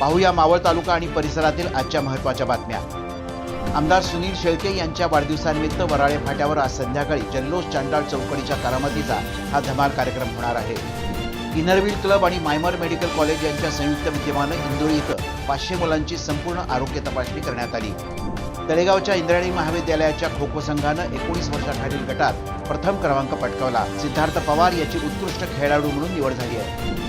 पाहूया मावळ तालुका आणि परिसरातील आजच्या महत्त्वाच्या बातम्या. आमदार सुनील शेळके यांच्या वाढदिवसानिमित्त वराळे फाट्यावर आज संध्याकाळी जल्लोष चांडाळ चौकडीच्या करामतीचा हा धमाल कार्यक्रम होणार आहे. इनरव्हील क्लब आणि मायमर मेडिकल कॉलेज यांच्या संयुक्त विद्यमानं इंदोरी इथं पाचशे मुलांची संपूर्ण आरोग्य तपासणी करण्यात आली. तळेगावच्या इंद्रायणी महाविद्यालयाच्या खो खो संघानं एकोणीस वर्षाखालील गटात प्रथम क्रमांक पटकावला. सिद्धार्थ पवार याची उत्कृष्ट खेळाडू म्हणून निवड झाली आहे.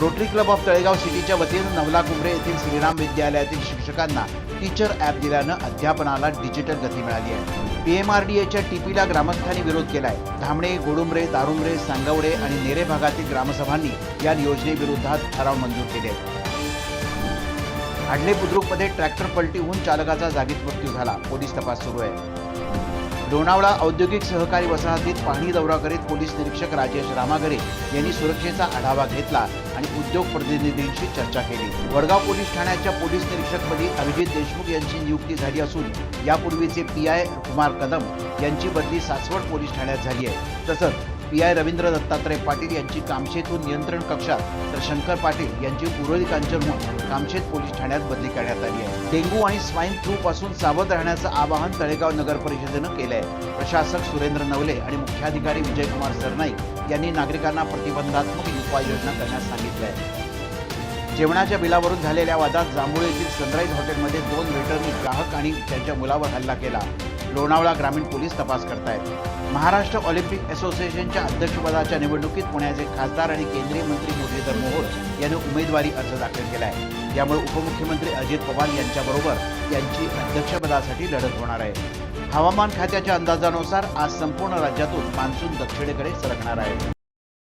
रोटरी क्लब ऑफ तळेगाव सिटीच्या वतीनं नवला कुंभरे येथील श्रीराम विद्यालयातील शिक्षकांना टीचर ॲप दिल्यानं अध्यापनाला डिजिटल गती मिळाली आहे. पीएमआरडीएच्या टीपीला ग्रामस्थांनी विरोध केलाय. धामणे गोडुंबरे दारुंबरे सांगवडे आणि नेरे भागातील ग्रामसभांनी या योजनेविरोधात ठराव मंजूर केले आडले बुद्रुकमध्ये ट्रॅक्टर पलटी होऊन चालकाचा जागीच मृत्यू झाला. पोलीस तपास सुरू आहे. लोणावळा औद्योगिक सहकारी वसाहतीत पाहणी दौरा करीत पोलीस निरीक्षक राजेश रामागरे यांनी सुरक्षेचा आढावा घेतला आणि उद्योग प्रतिनिधींशी चर्चा केली. वडगाव पोलीस ठाण्याच्या पोलीस निरीक्षकपदी अभिजित देशमुख यांची नियुक्ती झाली असून यापूर्वीचे पी आय कुमार कदम यांची बदली सासवड पोलीस ठाण्यात झाली आहे. तसंच पी आय रवींद्र दत्तात्रय पाटील यांची कामशेतहून नियंत्रण कक्षात तर शंकर पाटील यांची उरळी कांचनहून कामशेत पोलीस ठाण्यात बदली करण्यात आली आहे. डेंग्यू आणि स्वाईन फ्लू पासून सावध राहण्याचं आवाहन तळेगाव नगर परिषदेनं केलं आहे प्रशासक सुरेंद्र नवले आणि मुख्याधिकारी विजयकुमार सरनाईक यांनी नागरिकांना प्रतिबंधात्मक उपाययोजना करण्यास सांगितलं आहे जेवणाच्या बिलावरून झालेल्या वादात जांभूळ येथील सनराईज हॉटेलमध्ये दोन वेटरनी ग्राहक आणि त्यांच्या मुलावर हल्ला केला. लोणावळा ग्रामीण पोलीस तपास करतायत. महाराष्ट्र ऑलिम्पिक असोसिएशनच्या अध्यक्षपदाच्या निवडणुकीत पुण्याचे खासदार आणि केंद्रीय मंत्री मुरलीधर मोहोळ यांनी उमेदवारी अर्ज दाखल केला आहे यामुळे उपमुख्यमंत्री अजित पवार यांच्याबरोबर यांची अध्यक्षपदासाठी लढत होणार आहे. हवामान खात्याच्या अंदाजानुसार आज संपूर्ण राज्यातून मान्सून दक्षिणेकडे सरकणार आहे.